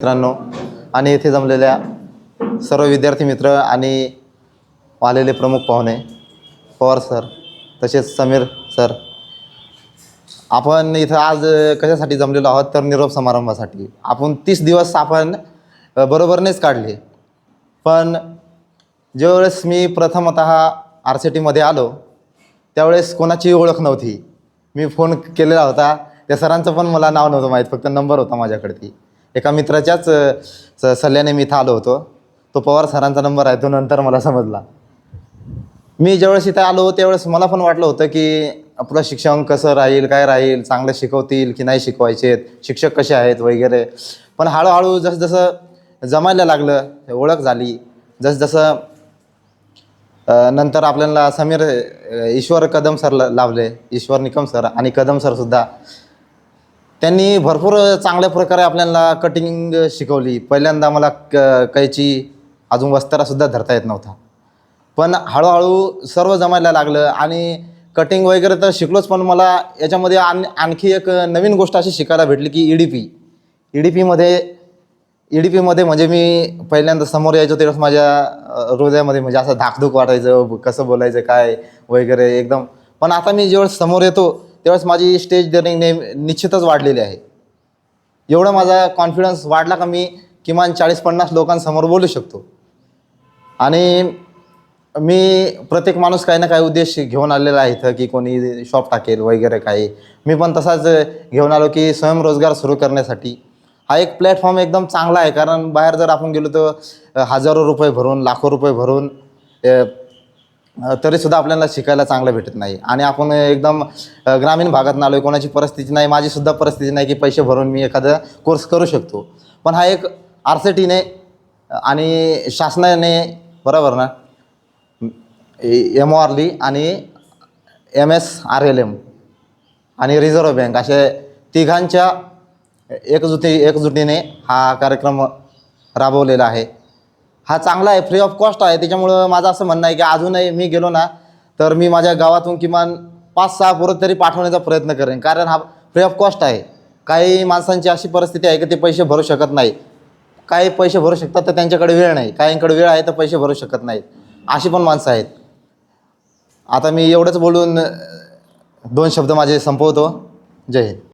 मित्रांनो आणि येथे जमलेल्या सर्व विद्यार्थी मित्र आणि आलेले प्रमुख पाहुणे पवार सर तसेच समीर सर आपण इथं आज कशासाठी जमलेलो आहोत तर निरोप समारंभासाठी. आपण तीस दिवस आपण बरोबरनेच काढले. पण ज्यावेळेस मी प्रथमत आर सी टीमध्ये आलो त्यावेळेस कोणाची ओळख नव्हती. मी फोन केलेला होता. त्या सरांचं पण मला नाव नव्हतं माहीत फक्त नंबर होता माझ्याकडे एका मित्राच्याच स सल्ल्याने मी इथं आलो होतो. तो पवार सरांचा नंबर आहे तो नंतर मला समजला. मी ज्यावेळेस इथं आलो त्यावेळेस मला पण वाटलं होतं की आपलं शिक्षण कसं राहील काय राहील चांगलं शिकवतील की नाही शिकवायचे शिक्षक कसे आहेत वगैरे. पण हळूहळू जसजसं जमायला लागलं ओळख झाली. जसजसं नंतर आपल्याला समीर ईश्वर कदम सर ला- लावले ईश्वर निकम सर आणि कदम सरसुद्धा. त्यांनी भरपूर चांगल्या प्रकारे आपल्याला कटिंग शिकवली. पहिल्यांदा मला क कैची अजून वस्तारासुद्धा धरता येत नव्हता. पण हळूहळू सर्व जमायला लागलं आणि कटिंग वगैरे तर शिकलोच पण मला याच्यामध्ये आण आणखी एक नवीन गोष्ट अशी शिकायला भेटली की E D P E D पीमध्ये ई डी पीमध्ये म्हणजे मी पहिल्यांदा समोर यायचो त्यावेळेस माझ्या अ, हृदयामध्ये म्हणजे असं धाकधूक वाटायचं कसं बोलायचं काय वगैरे एकदम. पण आता मी जेव्हा समोर येतो त्यावेळेस माझी स्टेज डेअरिंग नेम निश्चितच वाढलेली आहे. एवढा माझा कॉन्फिडन्स वाढला का मी किमान चाळीस पन्नास लोकांसमोर बोलू शकतो. आणि मी प्रत्येक माणूस काही ना काही उद्देश घेऊन आलेला आहे इथं की कोणी शॉप टाकेल वगैरे काही. मी पण तसाच घेऊन आलो की स्वयंरोजगार सुरू करण्यासाठी. हा एक प्लॅटफॉर्म एकदम चांगला आहे. कारण बाहेर जर आपण गेलो तर हजारो रुपये भरून लाखो रुपये भरून तरी सुद्धा तरीसुद्धा आपल्याला शिकायला चांगलं भेटत नाही. आणि आपण एकदम ग्रामीण भागात आलो आहे कोणाची परिस्थिती नाही माझीसुद्धा परिस्थिती नाही की पैसे भरून मी एखादा कोर्स करू शकतो. पण हा एक आर सी टीने आणि शासनाने बरोबर ना? एम ओ आरली आणि M S R L M आणि रिझर्व्ह बँक असे तिघांच्या एकजुटी एकजुटीने हा कार्यक्रम राबवलेला आहे. हा चांगला आहे फ्री ऑफ कॉस्ट आहे. त्याच्यामुळं माझं असं म्हणणं आहे की अजूनही मी गेलो ना तर मी माझ्या गावातून किमान पाच सहा पोरं तरी पाठवण्याचा प्रयत्न करेन. कारण हा फ्री ऑफ कॉस्ट आहे. काही माणसांची अशी परिस्थिती आहे की ते पैसे भरू शकत नाही. काही पैसे भरू शकतात तर त्यांच्याकडे वेळ नाही. काहींकडे वेळ आहे तर पैसे भरू शकत नाहीत. अशी पण माणसं आहेत. आता मी एवढंच बोलून दोन शब्द माझे संपवतो. जय हिंद.